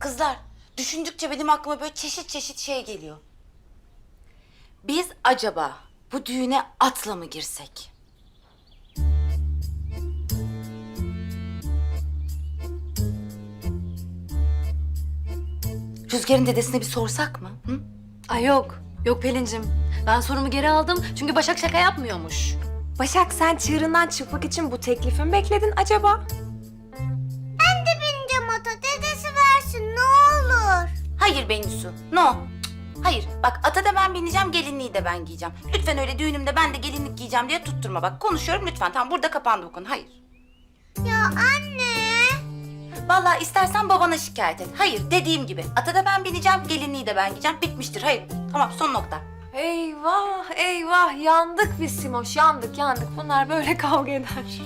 Kızlar, düşündükçe benim aklıma böyle çeşit çeşit şey geliyor. Biz acaba bu düğüne atla mı girsek? Rüzgar'ın dedesine bir sorsak mı? Hı? Ay yok. Yok Pelin'cim. Ben sorumu geri aldım. Çünkü Başak şaka yapmıyormuş. Başak sen çığırından çıkmak için bu teklifi mi bekledin acaba? Hayır Bengisu, no. Hayır, bak ata da ben bineceğim, gelinliği de ben giyeceğim. Lütfen öyle düğünümde ben de gelinlik giyeceğim diye tutturma bak. Konuşuyorum lütfen, tamam burada kapandı bu konu, hayır. Ya anne. Vallahi istersen babana şikayet et. Hayır, dediğim gibi. Ata da ben bineceğim, gelinliği de ben giyeceğim. Bitmiştir, hayır. Tamam, son nokta. Eyvah eyvah yandık biz Simoş yandık yandık. Bunlar böyle kavga eder.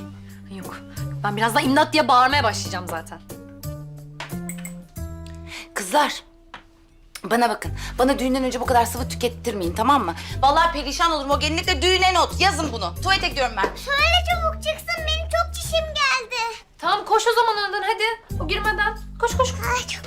Yok. Ben birazdan imdat diye bağırmaya başlayacağım zaten. Kızlar, bana bakın. Bana düğünden önce bu kadar sıvı tükettirmeyin, tamam mı? Vallahi perişan olurum o gelinlikle düğüne not. Yazın bunu. Tuvalete gidiyorum ben. Söyle çabuk çıksın benim çok çişim geldi. Tamam koş o zaman önden hadi. O girmeden. Koş koş. Ay çok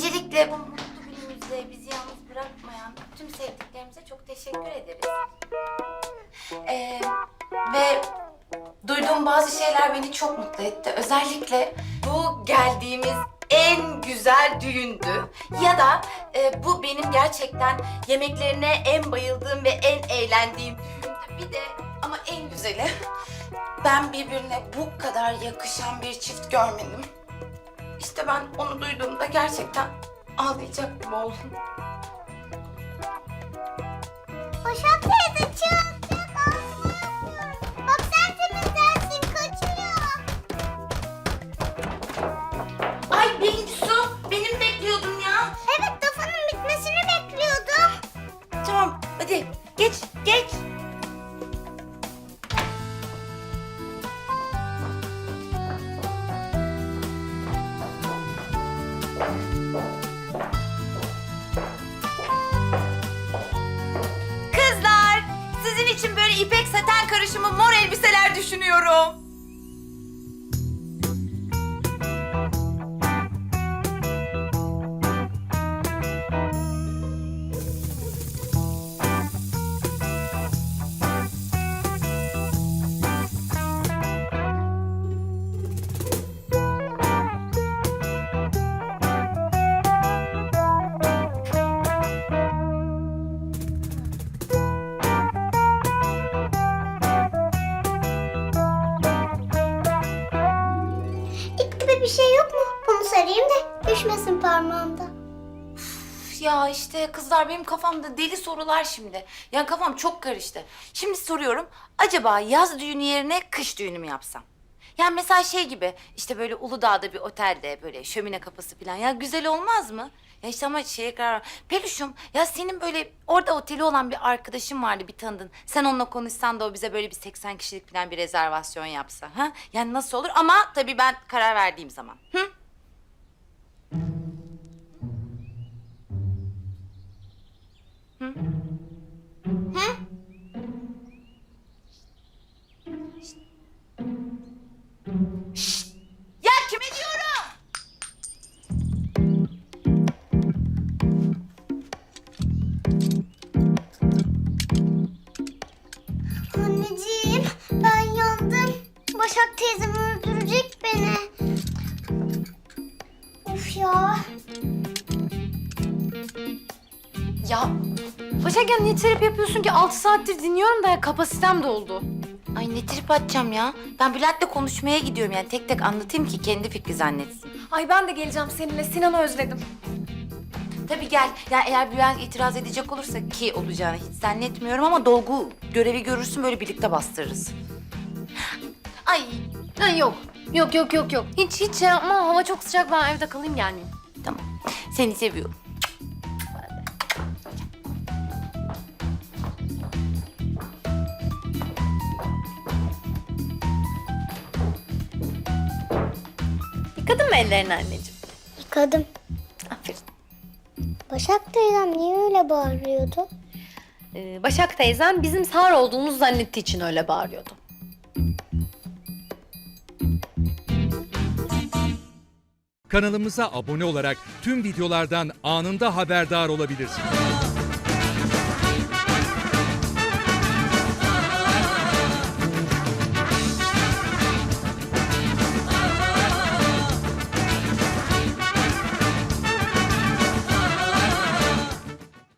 Öncelikle bu mutlu günümüzde bizi yalnız bırakmayan tüm sevdiklerimize çok teşekkür ederiz. Ee, ve duyduğum bazı şeyler beni çok mutlu etti. Özellikle bu geldiğimiz en güzel düğündü. Ya da e, bu benim gerçekten yemeklerine en bayıldığım ve en eğlendiğim düğündü. Bir de ama en güzeli ben birbirine bu kadar yakışan bir çift görmedim. İşte ben onu duyduğumda gerçekten ağlayacak gibi oldum. Başak teyze karışımı mor elbiseler düşünüyorum. Düşmesin parmağımda. Ya işte kızlar benim kafamda deli sorular şimdi. Yani kafam çok karıştı. Şimdi soruyorum. Acaba yaz düğünü yerine kış düğünü mü yapsam? Yani mesela şey gibi işte böyle Uludağ'da bir otelde böyle şömine kapısı falan. Ya güzel olmaz mı? Ya işte ama şeye karar. Peluşum ya senin böyle orada oteli olan bir arkadaşın vardı bir tanıdın. Sen onunla konuşsan da o bize böyle bir 80 kişilik falan bir rezervasyon yapsa. Ha? Yani nasıl olur? Ama tabii ben karar verdiğim zaman. Hı? Başak ya niye terapi yapıyorsun ki? 6 saattir dinliyorum da ya kapasitem doldu. Ay ne trip atacağım ya. Ben Bülent'le konuşmaya gidiyorum yani tek tek anlatayım ki kendi fikri zannetsin. Ay ben de geleceğim seninle Sinan'ı özledim. Tabii gel. Ya eğer Bülent itiraz edecek olursa ki olacağını hiç zannetmiyorum ama dolgu görevi görürsün böyle birlikte bastırırız. Ay Ha, yok. Yok yok yok yok. Hiç hiç şey yapma. Hava çok sıcak. Ben evde kalayım gelmeyeyim. tamam. Seni seviyorum. Yıkadın mı ellerini anneciğim? Yıkadım. Aferin. Başak teyzem niye öyle bağırıyordu? Ee, Başak teyzen bizim sağır olduğumuzu zannettiği için öyle bağırıyordu. Kanalımıza abone olarak tüm videolardan anında haberdar olabilirsiniz.